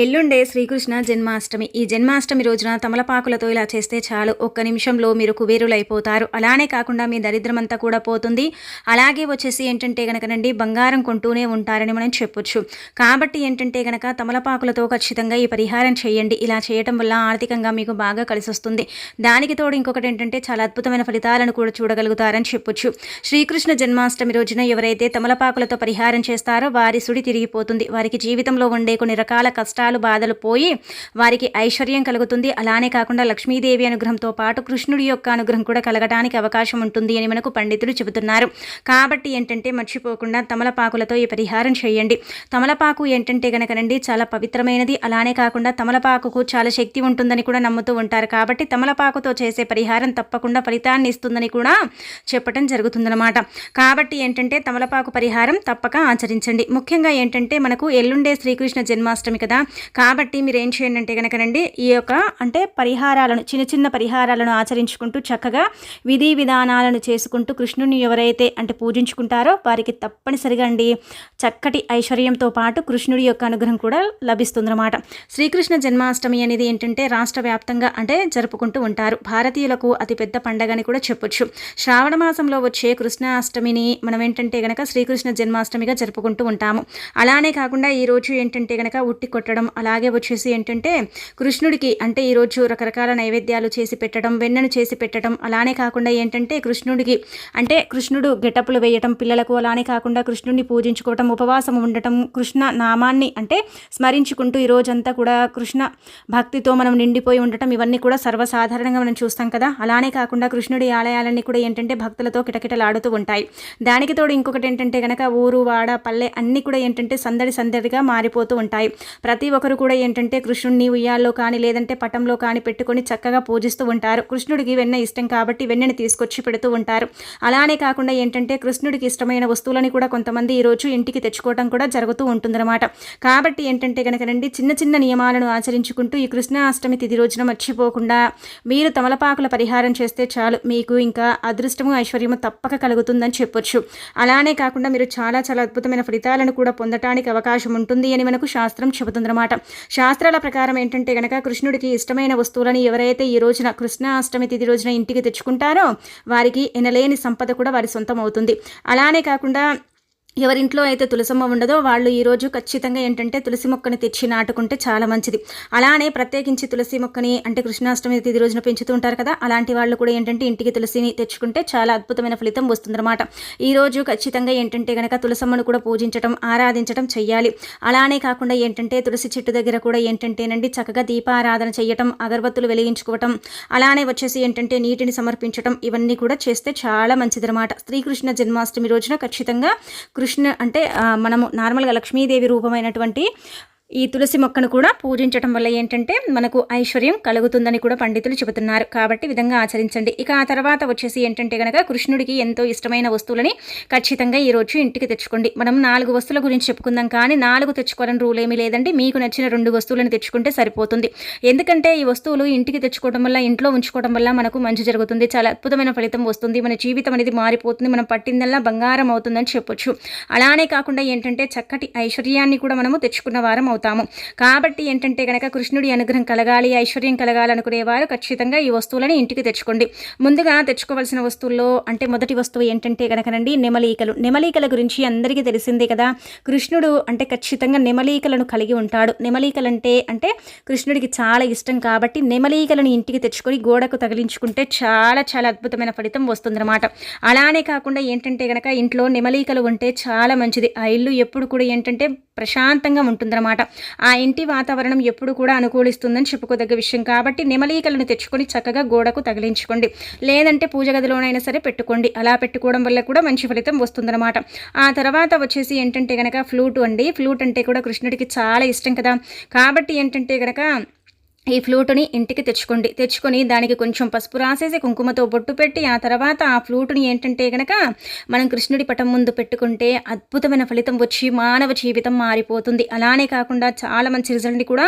ఎల్లుండే శ్రీకృష్ణ జన్మాష్టమి. ఈ జన్మాష్టమి రోజున తమలపాకులతో ఇలా చేస్తే చాలు. ఒక్క నిమిషంలో మీరు కుబేరులైపోతారు. అలానే కాకుండా మీ దరిద్రమంతా కూడా పోతుంది. అలాగే వచ్చేసి ఏంటంటే కనుకనండి బంగారం కొంటూనే ఉంటారని మనం చెప్పొచ్చు. కాబట్టి ఏంటంటే కనుక తమలపాకులతో ఖచ్చితంగా ఈ పరిహారం చేయండి. ఇలా చేయటం వల్ల ఆర్థికంగా మీకు బాగా కలిసి వస్తుంది దానికి తోడు ఇంకొకటి ఏంటంటే చాలా అద్భుతమైన ఫలితాలను కూడా చూడగలుగుతారని చెప్పొచ్చు. శ్రీకృష్ణ జన్మాష్టమి రోజున ఎవరైతే తమలపాకులతో పరిహారం చేస్తారో వారి సుడి తిరిగిపోతుంది. వారికి జీవితంలో ఉండే కొన్ని రకాల కష్టాలు బాధలు పోయి వారికి ఐశ్వర్యం కలుగుతుంది. అలానే కాకుండా లక్ష్మీదేవి అనుగ్రహంతో పాటు కృష్ణుడి యొక్క అనుగ్రహం కూడా కలగటానికి అవకాశం ఉంటుంది అని మనకు పండితులు చెబుతున్నారు. కాబట్టి ఏంటంటే మర్చిపోకుండా తమలపాకులతో ఈ పరిహారం చేయండి. తమలపాకు ఏంటంటే గనకనండి చాలా పవిత్రమైనది. అలానే కాకుండా తమలపాకుకు చాలా శక్తి ఉంటుందని కూడా నమ్ముతూ ఉంటారు. కాబట్టి తమలపాకుతో చేసే పరిహారం తప్పకుండా ఫలితాన్ని ఇస్తుందని కూడా చెప్పడం జరుగుతుందన్నమాట. కాబట్టి ఏంటంటే తమలపాకు పరిహారం తప్పక ఆచరించండి. ముఖ్యంగా ఏంటంటే మనకు ఎల్లుండే శ్రీకృష్ణ జన్మాష్టమి కదా. కాబట్టి మీరు ఏం చేయండి అంటే కనుకనండి ఈ యొక్క అంటే పరిహారాలను చిన్న చిన్న పరిహారాలను ఆచరించుకుంటూ చక్కగా విధి విధానాలను చేసుకుంటూ కృష్ణుని ఎవరైతే అంటే పూజించుకుంటారో వారికి తప్పనిసరిగా అండి చక్కటి ఐశ్వర్యంతో పాటు కృష్ణుడి యొక్క అనుగ్రహం కూడా లభిస్తుందన్నమాట. శ్రీకృష్ణ జన్మాష్టమి అనేది ఏంటంటే రాష్ట్ర వ్యాప్తంగా అంటే జరుపుకుంటూ ఉంటారు. భారతీయులకు అతిపెద్ద పండగని కూడా చెప్పొచ్చు. శ్రావణ మాసంలో వచ్చే కృష్ణాష్టమిని మనం ఏంటంటే గనక శ్రీకృష్ణ జన్మాష్టమిగా జరుపుకుంటూ ఉంటాము. అలానే కాకుండా ఈ రోజు ఏంటంటే గనక ఉట్టి కొట్టడం అలాగే వచ్చేసి ఏంటంటే కృష్ణుడికి అంటే ఈరోజు రకరకాల నైవేద్యాలు చేసి పెట్టడం వెన్నను చేసి పెట్టడం అలానే కాకుండా ఏంటంటే కృష్ణుడికి అంటే కృష్ణుడు గెటప్లు వేయటం పిల్లలకు అలానే కాకుండా కృష్ణుడిని పూజించుకోవటం ఉపవాసం ఉండటం కృష్ణ నామాన్ని అంటే స్మరించుకుంటూ ఈ రోజంతా కూడా కృష్ణ భక్తితో మనం నిండిపోయి ఉండటం ఇవన్నీ కూడా సర్వసాధారణంగా మనం చూస్తాం కదా. అలానే కాకుండా కృష్ణుడి ఆలయాలన్నీ కూడా ఏంటంటే భక్తులతో కిటకిటలాడుతూ ఉంటాయి. దానికి తోడు ఇంకొకటి ఏంటంటే కనుక ఊరు వాడ పల్లె అన్నీ కూడా ఏంటంటే సందడి సందడిగా మారిపోతూ ఉంటాయి. ప్రతి ప్రతి ఒక్కరు కూడా ఏంటంటే కృష్ణుడిని ఉయ్యాల్లో కానీ లేదంటే పటంలో కానీ పెట్టుకొని చక్కగా పూజిస్తూ ఉంటారు. కృష్ణుడికి వెన్న ఇష్టం కాబట్టి వెన్నని తీసుకొచ్చి పెడుతూ ఉంటారు. అలానే కాకుండా ఏంటంటే కృష్ణుడికి ఇష్టమైన వస్తువులని కూడా కొంతమంది ఈరోజు ఇంటికి తెచ్చుకోవడం కూడా జరుగుతూ ఉంటుందన్నమాట. కాబట్టి ఏంటంటే కనుకనండి చిన్న చిన్న నియమాలను ఆచరించుకుంటూ ఈ కృష్ణాష్టమి తిథి రోజున మర్చిపోకుండా మీరు తమలపాకుల పరిహారం చేస్తే చాలు. మీకు ఇంకా అదృష్టము ఐశ్వర్యము తప్పక కలుగుతుందని చెప్పొచ్చు. అలానే కాకుండా మీరు చాలా చాలా అద్భుతమైన ఫలితాలను కూడా పొందటానికి అవకాశం ఉంటుంది అని మనకు శాస్త్రం అనమాట శాస్త్రాల ప్రకారం ఏంటంటే గనక కృష్ణుడికి ఇష్టమైన వస్తువులని ఎవరైతే ఈ రోజున కృష్ణాష్టమి తిథి రోజున ఇంటికి తెచ్చుకుంటారో వారికి ఎనలేని సంపద కూడా వారి సొంతం అవుతుంది అలానే కాకుండా ఎవరింట్లో అయితే తులసమ్మ ఉండదో వాళ్ళు ఈరోజు ఖచ్చితంగా ఏంటంటే తులసి మొక్కని తెచ్చి నాటుకుంటే చాలా మంచిది. అలానే ప్రత్యేకించి తులసి మొక్కని అంటే కృష్ణాష్టమి తిథి రోజున పెంచుతూ ఉంటారు కదా అలాంటి వాళ్ళు కూడా ఏంటంటే ఇంటికి తులసిని తెచ్చుకుంటే చాలా అద్భుతమైన ఫలితం వస్తుందన్నమాట. ఈరోజు ఖచ్చితంగా ఏంటంటే కనుక తులసమ్మను కూడా పూజించడం ఆరాధించడం చెయ్యాలి. అలానే కాకుండా ఏంటంటే తులసి చెట్టు దగ్గర కూడా ఏంటంటేనండి చక్కగా దీపారాధన చేయటం అగరబత్తులు వెలిగించుకోవటం అలానే వచ్చేసి ఏంటంటే నీటిని సమర్పించటం ఇవన్నీ కూడా చేస్తే చాలా మంచిదన్నమాట. శ్రీకృష్ణ జన్మాష్టమి రోజున ఖచ్చితంగా కృష్ణ అంటే మనము నార్మల్గా లక్ష్మీదేవి రూపమైనటువంటి ఈ తులసి మొక్కను కూడా పూజించడం వల్ల ఏంటంటే మనకు ఐశ్వర్యం కలుగుతుందని కూడా పండితులు చెబుతున్నారు. కాబట్టి విధంగా ఆచరించండి. ఇక ఆ తర్వాత వచ్చేసి ఏంటంటే కనుక కృష్ణుడికి ఎంతో ఇష్టమైన వస్తువులని ఖచ్చితంగా ఈ రోజు ఇంటికి తెచ్చుకోండి. మనం నాలుగు వస్తువుల గురించి చెప్పుకుందాం. కానీ నాలుగు తెచ్చుకోవాలని రూల్ ఏమీ లేదండి. మీకు నచ్చిన రెండు వస్తువులను తెచ్చుకుంటే సరిపోతుంది. ఎందుకంటే ఈ వస్తువులు ఇంటికి తెచ్చుకోవడం వల్ల ఇంట్లో ఉంచుకోవడం వల్ల మనకు మంచి జరుగుతుంది. చాలా అద్భుతమైన ఫలితం వస్తుంది. మన జీవితం అనేది మారిపోతుంది. మనం పట్టిందల్లా బంగారం అవుతుందని చెప్పొచ్చు. అలానే కాకుండా ఏంటంటే చక్కటి ఐశ్వర్యాన్ని కూడా మనము తెచ్చుకున్న వారం అవుతాము. కాబట్టి ఏంటంటే కనుక కృష్ణుడి అనుగ్రహం కలగాలి ఐశ్వర్యం కలగాలనుకునేవారు ఖచ్చితంగా ఈ వస్తువులని ఇంటికి తెచ్చుకోండి. ముందుగా తెచ్చుకోవాల్సిన వస్తువుల్లో అంటే మొదటి వస్తువు ఏంటంటే కనుకనండి నెమలీకలు. నెమలీకల గురించి అందరికీ తెలిసిందే కదా. కృష్ణుడు అంటే ఖచ్చితంగా నెమలీకలను కలిగి ఉంటాడు. నెమలీకలంటే అంటే కృష్ణుడికి చాలా ఇష్టం కాబట్టి నెమలీకలను ఇంటికి తెచ్చుకొని గోడకు తగిలించుకుంటే చాలా చాలా అద్భుతమైన ఫలితం వస్తుందన్నమాట. అలానే కాకుండా ఏంటంటే కనుక ఇంట్లో నెమలీకలు ఉంటే చాలా మంచిది. ఆ ఇల్లు ఎప్పుడు కూడా ఏంటంటే ప్రశాంతంగా ఉంటుందన్నమాట. ఆ ఇంటి వాతావరణం ఎప్పుడు కూడా అనుకూలిస్తుందని చెప్పుకోదగ్గ విషయం కాబట్టి నెమలీకలను తెచ్చుకొని చక్కగా గోడకు తగిలించుకోండి. లేదంటే పూజ గదిలోనైనా సరే పెట్టుకోండి. అలా పెట్టుకోవడం వల్ల కూడా మంచి ఫలితం వస్తుందన్నమాట. ఆ తర్వాత వచ్చేసి ఏంటంటే కనుక ఫ్లూట్ అండి. ఫ్లూట్ అంటే కూడా కృష్ణుడికి చాలా ఇష్టం కదా. కాబట్టి ఏంటంటే కనుక ఈ ఫ్లూటుని ఇంటికి తెచ్చుకోండి. తెచ్చుకొని దానికి కొంచెం పసుపు రాసేసి కుంకుమతో బొట్టు పెట్టి ఆ తర్వాత ఆ ఫ్లూటుని ఏంటంటే గనక మనం కృష్ణుడి పటం ముందు పెట్టుకుంటే అద్భుతమైన ఫలితం వచ్చి మానవ జీవితం మారిపోతుంది. అలానే కాకుండా చాలా మంచి రిజల్ట్ని కూడా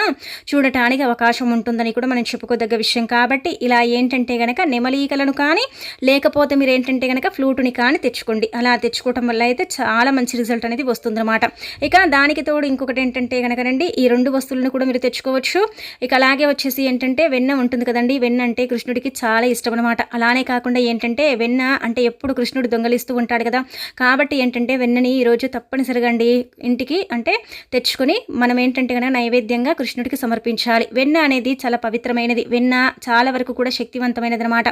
చూడటానికి అవకాశం ఉంటుందని కూడా మనం చెప్పుకోదగ్గ విషయం. కాబట్టి ఇలా ఏంటంటే గనక నెమలీకలను కానీ లేకపోతే మీరు ఏంటంటే గనక ఫ్లూటుని కానీ తెచ్చుకోండి. అలా తెచ్చుకోవటం వల్ల అయితే చాలా మంచి రిజల్ట్ అనేది వస్తుందన్నమాట. ఇక దానికి తోడు ఇంకొకటి ఏంటంటే గనక రండి ఈ రెండు వస్తువులను కూడా మీరు తెచ్చుకోవచ్చు. ఇక అలాగే వచ్చేసి ఏంటంటే వెన్న ఉంటుంది కదండి. వెన్న అంటే కృష్ణుడికి చాలా ఇష్టం అనమాట అలానే కాకుండా ఏంటంటే వెన్న అంటే ఎప్పుడు కృష్ణుడు దొంగలిస్తూ ఉంటాడు కదా. కాబట్టి ఏంటంటే వెన్నని ఈరోజు తప్పనిసరిగా అండి ఇంటికి అంటే తెచ్చుకొని మనం ఏంటంటే కనుక నైవేద్యంగా కృష్ణుడికి సమర్పించాలి. వెన్న అనేది చాలా పవిత్రమైనది. వెన్న చాలా వరకు కూడా శక్తివంతమైనది అనమాట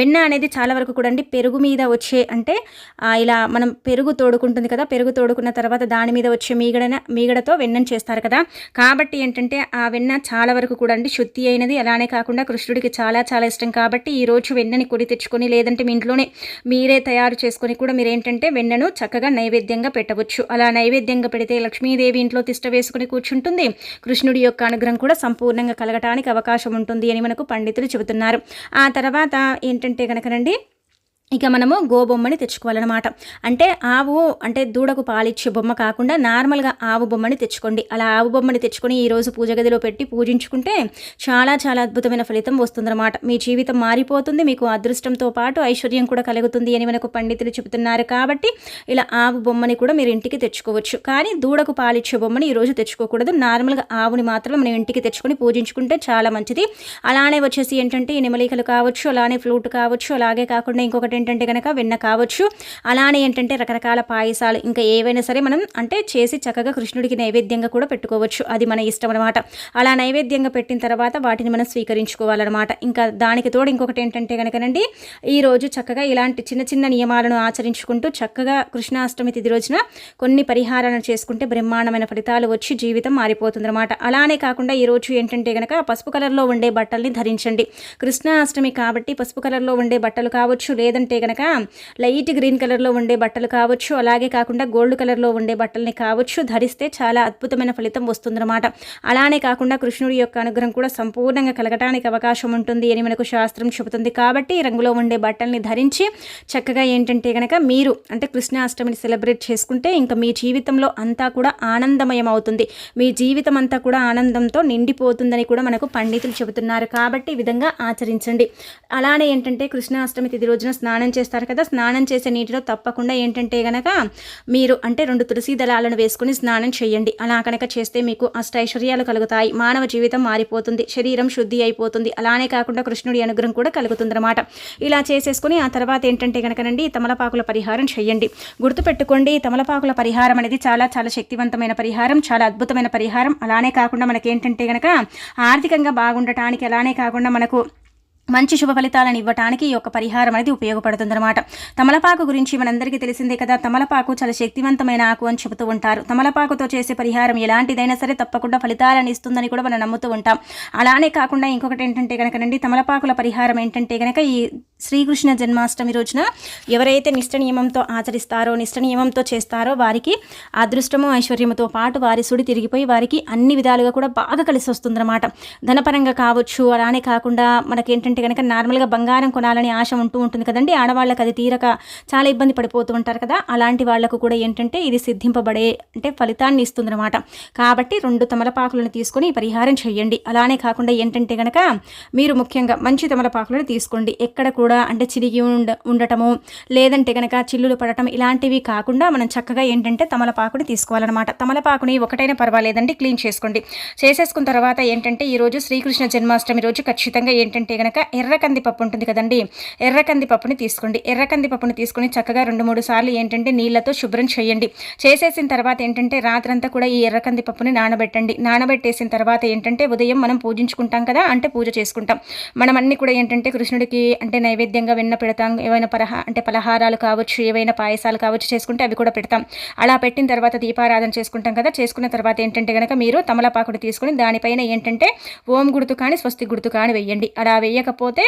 వెన్న అనేది చాలా వరకు కూడా అండి పెరుగు మీద వచ్చే అంటే ఇలా మనం పెరుగు తోడుకుంటుంది కదా. పెరుగు తోడుకున్న తర్వాత దాని మీద వచ్చే మీగడ మీగడతో వెన్నను చేస్తారు కదా. కాబట్టి ఏంటంటే ఆ వెన్న చాలా వరకు కూడా అండి శుద్ధి అయినది. అలానే కాకుండా కృష్ణుడికి చాలా చాలా ఇష్టం కాబట్టి ఈ రోజు వెన్నని కొడి తెచ్చుకొని లేదంటే మీ ఇంట్లోనే మీరే తయారు చేసుకొని కూడా మీరు ఏంటంటే వెన్నను చక్కగా నైవేద్యంగా పెట్టవచ్చు. అలా నైవేద్యంగా పెడితే లక్ష్మీదేవి ఇంట్లో తిష్ట వేసుకుని కూర్చుంటుంది. కృష్ణుడి యొక్క అనుగ్రహం కూడా సంపూర్ణంగా కలగటానికి అవకాశం ఉంటుంది అని మనకు పండితులు చెబుతున్నారు. ఆ తర్వాత ఏంటంటే కనుకనండి ఇక మనము గోబొమ్మని తెచ్చుకోవాలన్నమాట. అంటే ఆవు అంటే దూడకు పాలిచ్చే బొమ్మ కాకుండా నార్మల్గా ఆవు బొమ్మని తెచ్చుకోండి. అలా ఆవు బొమ్మని తెచ్చుకొని ఈరోజు పూజ గదిలో పెట్టి పూజించుకుంటే చాలా చాలా అద్భుతమైన ఫలితం వస్తుందన్నమాట. మీ జీవితం మారిపోతుంది మీకు అదృష్టంతో పాటు ఐశ్వర్యం కూడా కలుగుతుంది అని మనకు పండితులు చెబుతున్నారు కాబట్టి ఇలా ఆవు బొమ్మని కూడా మీరు ఇంటికి తెచ్చుకోవచ్చు. కానీ దూడకు పాలిచ్చే బొమ్మని ఈరోజు తెచ్చుకోకూడదు. నార్మల్గా ఆవుని మాత్రమే మనం ఇంటికి తెచ్చుకొని పూజించుకుంటే చాలా మంచిది. అలానే వచ్చేసి ఏంటంటే నిమలికలు కావచ్చు అలానే ఫ్లూట్ కావచ్చు అలాగే కాకుండా ఇంకొకటి ఏంటంటే కనుక వెన్న కావచ్చు. అలానే ఏంటంటే రకరకాల పాయసాలు ఇంకా ఏవైనా సరే మనం అంటే చేసి చక్కగా కృష్ణుడికి నైవేద్యంగా కూడా పెట్టుకోవచ్చు. అది మన ఇష్టం అనమాట అలా నైవేద్యంగా పెట్టిన తర్వాత వాటిని మనం స్వీకరించుకోవాలన్నమాట. ఇంకా దానికి తోడు ఇంకొకటి ఏంటంటే కనుకనండి ఈరోజు చక్కగా ఇలాంటి చిన్న చిన్న నియమాలను ఆచరించుకుంటూ చక్కగా కృష్ణాష్టమి తిది రోజున కొన్ని పరిహారాలను చేసుకుంటే బ్రహ్మాండమైన ఫలితాలు వచ్చి జీవితం మారిపోతుందన్నమాట. అలానే కాకుండా ఈరోజు ఏంటంటే కనుక పసుపు కలర్లో ఉండే బట్టల్ని ధరించండి. కృష్ణాష్టమి కాబట్టి పసుపు కలర్లో ఉండే బట్టలు కావచ్చు లేదంటే ఉంటే కనుక లైట్ గ్రీన్ కలర్లో ఉండే బట్టలు కావచ్చు అలాగే కాకుండా గోల్డ్ కలర్లో ఉండే బట్టల్ని కావచ్చు ధరిస్తే చాలా అద్భుతమైన ఫలితం వస్తుందన్నమాట. అలానే కాకుండా కృష్ణుడి యొక్క అనుగ్రహం కూడా సంపూర్ణంగా కలగటానికి అవకాశం ఉంటుంది అని మనకు శాస్త్రం చెబుతుంది. కాబట్టి రంగులో ఉండే బట్టల్ని ధరించి చక్కగా ఏంటంటే కనుక మీరు అంటే కృష్ణాష్టమిని సెలబ్రేట్ చేసుకుంటే ఇంకా మీ జీవితంలో అంతా కూడా ఆనందమయం అవుతుంది మీ జీవితం అంతా కూడా ఆనందంతో నిండిపోతుందని కూడా మనకు పండితులు చెబుతున్నారు. కాబట్టి ఈ విధంగా ఆచరించండి. అలానే ఏంటంటే కృష్ణాష్టమి తిది రోజున స్నానం స్నానం చేస్తారు కదా స్నానం చేసే నీటిలో తప్పకుండా ఏంటంటే గనక మీరు అంటే రెండు తులసి దళాలను వేసుకుని స్నానం చేయండి. అలా కనుక చేస్తే మీకు అష్టైశ్వర్యాలు కలుగుతాయి. మానవ జీవితం మారిపోతుంది. శరీరం శుద్ధి అయిపోతుంది. అలానే కాకుండా కృష్ణుడి అనుగ్రహం కూడా కలుగుతుందన్నమాట. ఇలా చేసేసుకుని ఆ తర్వాత ఏంటంటే కనుకనండి తమలపాకుల పరిహారం చేయండి. గుర్తుపెట్టుకోండి తమలపాకుల పరిహారం అనేది చాలా చాలా శక్తివంతమైన పరిహారం చాలా అద్భుతమైన పరిహారం. అలానే కాకుండా మనకేంటంటే కనుక ఆర్థికంగా బాగుండటానికి అలానే కాకుండా మనకు మంచి శుభ ఫలితాలను ఇవ్వటానికి ఈ యొక్క పరిహారం అనేది ఉపయోగపడుతుందన్నమాట. తమలపాకు గురించి మనందరికీ తెలిసిందే కదా తమలపాకు చాలా శక్తివంతమైన ఆకు అని చెబుతూ ఉంటారు. తమలపాకుతో చేసే పరిహారం ఎలాంటిదైనా సరే తప్పకుండా ఫలితాలను ఇస్తుందని కూడా మనం నమ్ముతూ ఉంటాం. అలానే కాకుండా ఇంకొకటి ఏంటంటే కనుకనండి తమలపాకుల పరిహారం ఏంటంటే కనుక ఈ శ్రీకృష్ణ జన్మాష్టమి రోజున ఎవరైతే నిష్ట నియమంతో ఆచరిస్తారో నిష్ట నియమంతో చేస్తారో వారికి అదృష్టము ఐశ్వర్యముతో పాటు వారి సుడి తిరిగిపోయి వారికి అన్ని విధాలుగా కూడా బాగా కలిసి వస్తుందన్నమాట ధనపరంగా కావచ్చు అలానే కాకుండా మనకేంటంటే ఏంటంటే కనుక నార్మల్గా బంగారం కొనాలని ఆశ ఉంటూ ఉంటుంది కదండి. ఆడవాళ్ళకి అది తీరక చాలా ఇబ్బంది పడిపోతూ ఉంటారు కదా. అలాంటి వాళ్ళకు కూడా ఏంటంటే ఇది సిద్ధింపబడే అంటే ఫలితాన్ని ఇస్తుందన్నమాట. కాబట్టి రెండు తమలపాకులను తీసుకొని పరిహారం చేయండి. అలానే కాకుండా ఏంటంటే కనుక మీరు ముఖ్యంగా మంచి తమలపాకులను తీసుకోండి. ఎక్కడ కూడా అంటే చిరిగి ఉండ ఉండటము లేదంటే కనుక చిల్లులు పడటం ఇలాంటివి కాకుండా మనం చక్కగా ఏంటంటే తమలపాకుని తీసుకోవాలన్నమాట. తమలపాకుని ఒకటైనా పర్వాలేదండి క్లీన్ చేసుకోండి. చేసేసుకున్న తర్వాత ఏంటంటే ఈరోజు శ్రీకృష్ణ జన్మాష్టమి రోజు ఖచ్చితంగా ఏంటంటే కనుక ఎర్ర కందిపప్పు ఉంటుంది కదండి. ఎర్ర కందిపప్పుని తీసుకోండి. ఎర్ర కందిపప్పుని తీసుకొని చక్కగా రెండు మూడు సార్లు ఏంటంటే నీళ్ళతో శుభ్రం చేయండి. చేసేసిన తర్వాత ఏంటంటే రాత్రంతా కూడా ఈ ఎర్ర కందిపప్పుని నానబెట్టండి. నానబెట్టేసిన తర్వాత ఏంటంటే ఉదయం మనం పూజించుకుంటాం కదా అంటే పూజ చేసుకుంటాం. మనం అన్ని కూడా ఏంటంటే కృష్ణుడికి అంటే నైవేద్యంగా వెన్న పెడతాం. ఏవైనా పలహా అంటే పలహారాలు కావచ్చు ఏవైనా పాయసాలు కావచ్చు చేసుకుంటే అవి కూడా పెడతాం. అలా పెట్టిన తర్వాత దీపారాధన చేసుకుంటాం కదా. చేసుకున్న తర్వాత ఏంటంటే కనుక మీరు తమలపాకుడు తీసుకుని దానిపైన ఏంటంటే ఓం గుర్తు కానీ స్వస్తి గుర్తు కానీ వెయ్యండి అలా వేయక లేకపోతే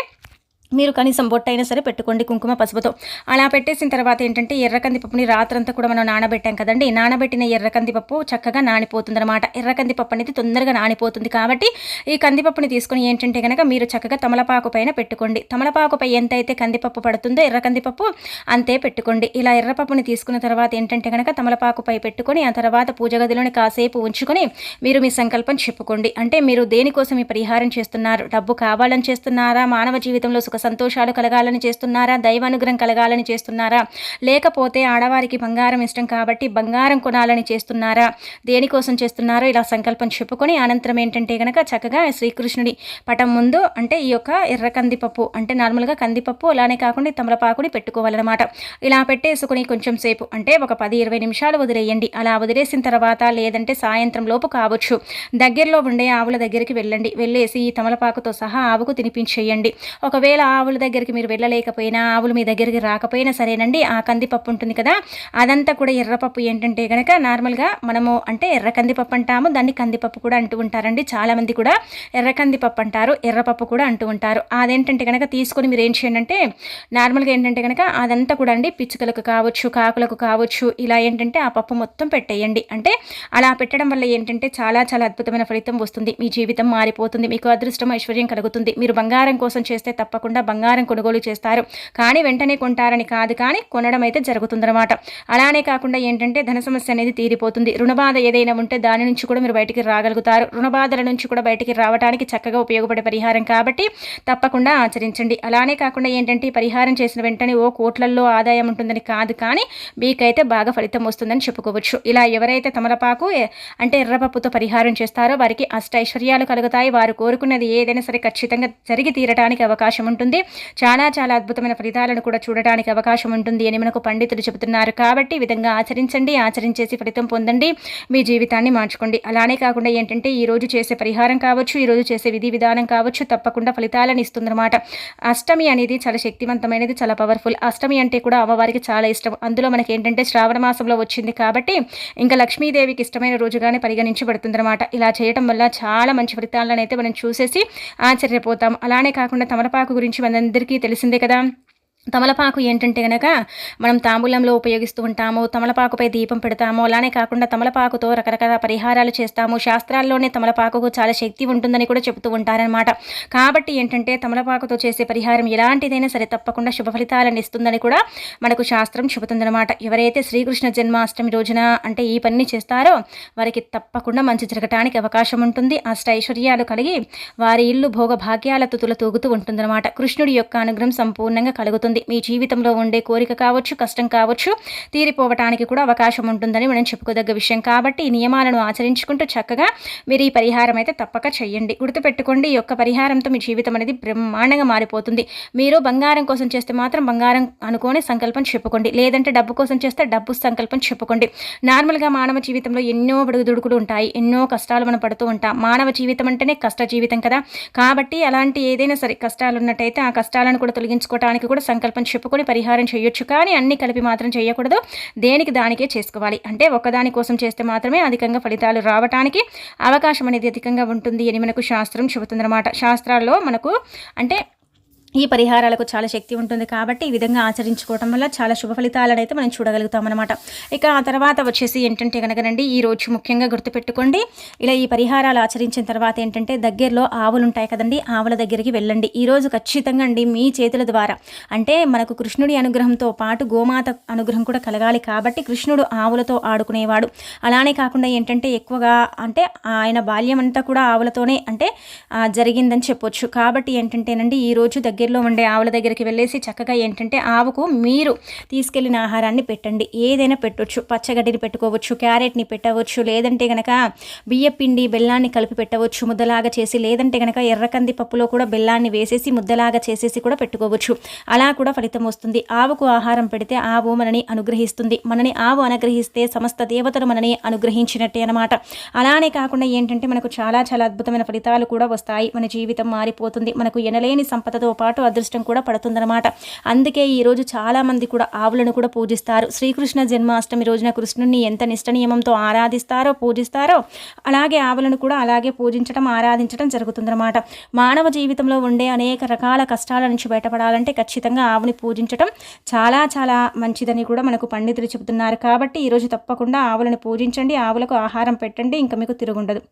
మీరు కనీసం బొట్టైనా సరే పెట్టుకోండి కుంకుమ పసుపుతో. అలా పెట్టేసిన తర్వాత ఏంటంటే ఎర్ర కందిపప్పుని రాత్రంతా కూడా మనం నానబెట్టాం కదండి. నానబెట్టిన ఎర్ర కందిపప్పు చక్కగా నానిపోతుంది అనమాట ఎర్ర కందిపప్పు అనేది తొందరగా నానిపోతుంది కాబట్టి ఈ కందిపప్పుని తీసుకొని ఏంటంటే కనుక మీరు చక్కగా తమలపాకు పైన పెట్టుకోండి. తమలపాకుపై ఎంతైతే కందిపప్పు పడుతుందో ఎర్ర కందిపప్పు అంతే పెట్టుకోండి. ఇలా ఎర్రపప్పుని తీసుకున్న తర్వాత ఏంటంటే కనుక తమలపాకుపై పెట్టుకొని ఆ తర్వాత పూజ గదిలోని కాసేపు ఉంచుకొని మీరు మీ సంకల్పం చెప్పుకోండి. అంటే మీరు దేనికోసం ఈ పరిహారం చేస్తున్నారు? డబ్బు కావాలని చేస్తున్నారా? మానవ జీవితంలో సుఖ సంతోషాలు కలగాలని చేస్తున్నారా? దైవానుగ్రహం కలగాలని చేస్తున్నారా? లేకపోతే ఆడవారికి బంగారం ఇష్టం కాబట్టి బంగారం కొనాలని చేస్తున్నారా? దేనికోసం చేస్తున్నారో ఇలా సంకల్పం చెప్పుకొని అనంతరం ఏంటంటే కనుక చక్కగా శ్రీకృష్ణుడి పటం ముందు అంటే ఈ యొక్క ఎర్ర కందిపప్పు అంటే నార్మల్గా కందిపప్పు అలానే కాకుండా తమలపాకుని పెట్టుకోవాలన్నమాట. ఇలా పెట్టేసుకుని కొంచెం సేపు అంటే ఒక పది ఇరవై నిమిషాలు వదిలేయండి. అలా వదిలేసిన తర్వాత లేదంటే సాయంత్రం లోపు కావచ్చు. దగ్గరలో ఉండే ఆవుల దగ్గరికి వెళ్ళండి. వెళ్ళేసి ఈ తమలపాకుతో సహా ఆవుకు తినిపించేయండి. ఒకవేళ ఆవుల దగ్గరికి మీరు వెళ్ళలేకపోయినా ఆవులు మీ దగ్గరికి రాకపోయినా సరేనండి ఆ కందిపప్పు ఉంటుంది కదా అదంతా కూడా ఎర్రపప్పు ఏంటంటే కనుక నార్మల్గా మనము అంటే ఎర్ర కందిపప్పు అంటాము దాన్ని కందిపప్పు కూడా అంటూ ఉంటారండి. చాలామంది కూడా ఎర్ర కందిపప్పు అంటారు ఎర్రపప్పు కూడా అంటూ ఉంటారు. అదేంటంటే కనుక తీసుకొని మీరు ఏం చేయండి అంటే నార్మల్గా ఏంటంటే కనుక అదంతా కూడా అండి పిచ్చుకలకు కావచ్చు కాకులకు కావచ్చు ఇలా ఏంటంటే ఆ పప్పు మొత్తం పెట్టేయండి. అంటే అలా పెట్టడం వల్ల ఏంటంటే చాలా చాలా అద్భుతమైన ఫలితం వస్తుంది. మీ జీవితం మారిపోతుంది మీకు అదృష్టం ఐశ్వర్యం కలుగుతుంది. మీరు బంగారం కోసం చేస్తే తప్పకుండా బంగారం కొనుగోలు చేస్తారు. కానీ వెంటనే కొంటారని కాదు కానీ కొనడం అయితే జరుగుతుందన్నమాట. అలానే కాకుండా ఏంటంటే ధన సమస్య అనేది తీరిపోతుంది. రుణబాధ ఏదైనా ఉంటే దాని నుంచి కూడా మీరు బయటికి రాగలుగుతారు. రుణబాధల నుంచి కూడా బయటికి రావడానికి చక్కగా ఉపయోగపడే పరిహారం కాబట్టి తప్పకుండా ఆచరించండి. అలానే కాకుండా ఏంటంటే పరిహారం చేసిన వెంటనే ఓ కోట్లల్లో ఆదాయం ఉంటుందని కాదు కానీ మీకైతే బాగా ఫలితం వస్తుందని చెప్పుకోవచ్చు. ఇలా ఎవరైతే తమలపాకు అంటే ఎర్రపప్పుతో పరిహారం చేస్తారో వారికి అష్టైశ్వర్యాలు కలుగుతాయి. వారు కోరుకున్నది ఏదైనా సరే ఖచ్చితంగా జరిగి తీరడానికి అవకాశం ఉంటుంది. చాలా చాలా అద్భుతమైన ఫలితాలను కూడా చూడడానికి అవకాశం ఉంటుంది అని మనకు పండితులు చెబుతున్నారు. కాబట్టి విధంగా ఆచరించండి ఆచరించేసి ఫలితం పొందండి. మీ జీవితాన్ని మార్చుకోండి. అలానే కాకుండా ఏంటంటే ఈ రోజు చేసే పరిహారం కావచ్చు ఈ రోజు చేసే విధి విధానం కావచ్చు తప్పకుండా ఫలితాలను ఇస్తుందన్నమాట. అష్టమి అనేది చాలా శక్తివంతమైనది చాలా పవర్ఫుల్ అష్టమి అంటే కూడా అమ్మవారికి చాలా ఇష్టం. అందులో మనకి ఏంటంటే శ్రావణ మాసంలో వచ్చింది కాబట్టి ఇంకా లక్ష్మీదేవికి ఇష్టమైన రోజుగానే పరిగణించబడుతుందన్నమాట. ఇలా చేయటం వల్ల చాలా మంచి ఫలితాలను అయితే మనం చూసేసి ఆశ్చర్యపోతాం. అలానే కాకుండా తమలపాకు గురించి మనందరికీ తెలిసిందే కదా. తమలపాకు ఏంటంటే కనుక మనం తాంబూలంలో ఉపయోగిస్తూ ఉంటాము తమలపాకుపై దీపం పెడతాము అలానే కాకుండా తమలపాకుతో రకరకాల పరిహారాలు చేస్తాము. శాస్త్రాల్లోనే తమలపాకుకు చాలా శక్తి ఉంటుందని కూడా చెబుతూ ఉంటారనమాట కాబట్టి ఏంటంటే తమలపాకుతో చేసే పరిహారం ఎలాంటిదైనా సరే తప్పకుండా శుభ ఫలితాలను ఇస్తుందని కూడా మనకు శాస్త్రం చెబుతుందనమాట ఎవరైతే శ్రీకృష్ణ జన్మాష్టమి రోజున అంటే ఈ పనిని చేస్తారో వారికి తప్పకుండా మంచి జరగటానికి అవకాశం ఉంటుంది. అష్ట ఐశ్వర్యాలు కలిగి వారి ఇల్లు భోగ భాగ్యాలతో తులతూగుతూ ఉంటుందన్నమాట. కృష్ణుడి యొక్క అనుగ్రహం సంపూర్ణంగా కలుగుతుంది. ఉంటుంది మీ జీవితంలో ఉండే కోరిక కావచ్చు కష్టం కావచ్చు తీరిపోవటానికి కూడా అవకాశం ఉంటుందని మనం చెప్పుకోదగ్గ విషయం. కాబట్టి ఈ నియమాలను ఆచరించుకుంటూ చక్కగా మీరు ఈ పరిహారం అయితే తప్పక చేయండి. గుర్తుపెట్టుకోండి ఈ యొక్క పరిహారంతో మీ జీవితం అనేది బ్రహ్మాండంగా మారిపోతుంది. మీరు బంగారం కోసం చేస్తే మాత్రం బంగారం అనుకోని సంకల్పం చెప్పుకోండి. లేదంటే డబ్బు కోసం చేస్తే డబ్బు సంకల్పం చెప్పుకోండి. నార్మల్గా మానవ జీవితంలో ఎన్నో బడుగుదుడుకులు ఉంటాయి ఎన్నో కష్టాలు మనం పడుతూ ఉంటాం. మానవ జీవితం అంటేనే కష్ట జీవితం కదా. కాబట్టి అలాంటి ఏదైనా సరే కష్టాలు ఉన్నట్టయితే ఆ కష్టాలను కూడా తొలగించుకోవడానికి కూడా సంకల్పం చెప్పుకొని పరిహారం చేయొచ్చు కానీ అన్ని కలిపి మాత్రం చేయకూడదు. దేనికి దానికే చేసుకోవాలి. అంటే ఒకదాని కోసం చేస్తే మాత్రమే అధికంగా ఫలితాలు రావడానికి అవకాశం అనేది అధికంగా ఉంటుంది అని మనకు శాస్త్రం చెబుతుందన్నమాట. శాస్త్రాల్లో మనకు అంటే ఈ పరిహారాలకు చాలా శక్తి ఉంటుంది కాబట్టి ఈ విధంగా ఆచరించుకోవటం వల్ల చాలా శుభ ఫలితాలను అయితే మనం చూడగలుగుతాం అనమాట ఇక ఆ తర్వాత వచ్చేసి ఏంటంటే కనుకనండి ఈ రోజు ముఖ్యంగా గుర్తుపెట్టుకోండి ఇలా ఈ పరిహారాలు ఆచరించిన తర్వాత ఏంటంటే దగ్గరలో ఆవులు ఉంటాయి కదండి ఆవుల దగ్గరికి వెళ్ళండి. ఈరోజు ఖచ్చితంగా అండి మీ చేతుల ద్వారా అంటే మనకు కృష్ణుడి అనుగ్రహంతో పాటు గోమాత అనుగ్రహం కూడా కలగాలి కాబట్టి కృష్ణుడు ఆవులతో ఆడుకునేవాడు. అలానే కాకుండా ఏంటంటే ఎక్కువగా అంటే ఆయన బాల్యం అంతా కూడా ఆవులతోనే అంటే జరిగిందని చెప్పొచ్చు. కాబట్టి ఏంటంటేనండి ఈ రోజు దగ్గర దగ్గరలో ఉండే ఆవుల దగ్గరికి వెళ్ళేసి చక్కగా ఏంటంటే ఆవుకు మీరు తీసుకెళ్ళిన ఆహారాన్ని పెట్టండి. ఏదైనా పెట్టవచ్చు పచ్చగడ్డిని పెట్టుకోవచ్చు క్యారెట్ని పెట్టవచ్చు లేదంటే గనక బియ్యపిండి బెల్లాన్ని కలిపి పెట్టవచ్చు ముద్దలాగా చేసి లేదంటే గనక ఎర్రకంది పప్పులో కూడా బెల్లాన్ని వేసేసి ముద్దలాగా చేసేసి కూడా పెట్టుకోవచ్చు. అలా కూడా ఫలితం వస్తుంది. ఆవుకు ఆహారం పెడితే ఆవు మనని అనుగ్రహిస్తుంది. మనని ఆవు అనుగ్రహిస్తే సమస్త దేవతలు మనని అనుగ్రహించినట్టే అనమాట అలానే కాకుండా ఏంటంటే మనకు చాలా చాలా అద్భుతమైన ఫలితాలు కూడా వస్తాయి. మన జీవితం మారిపోతుంది. మనకు ఎనలేని సంపదతో పాటు పాటు అదృష్టం కూడా పడుతుందన్నమాట. అందుకే ఈరోజు చాలామంది కూడా ఆవులను కూడా పూజిస్తారు. శ్రీకృష్ణ జన్మాష్టమి రోజున కృష్ణుని ఎంత నిష్ట నియమంతో ఆరాధిస్తారో పూజిస్తారో అలాగే ఆవులను కూడా అలాగే పూజించడం ఆరాధించడం జరుగుతుందన్నమాట. మానవ జీవితంలో ఉండే అనేక రకాల కష్టాల నుంచి బయటపడాలంటే ఖచ్చితంగా ఆవుని పూజించడం చాలా చాలా మంచిదని కూడా మనకు పండితులు చెబుతున్నారు. కాబట్టి ఈరోజు తప్పకుండా ఆవులను పూజించండి ఆవులకు ఆహారం పెట్టండి ఇంకా మీకు తిరుగుండదు.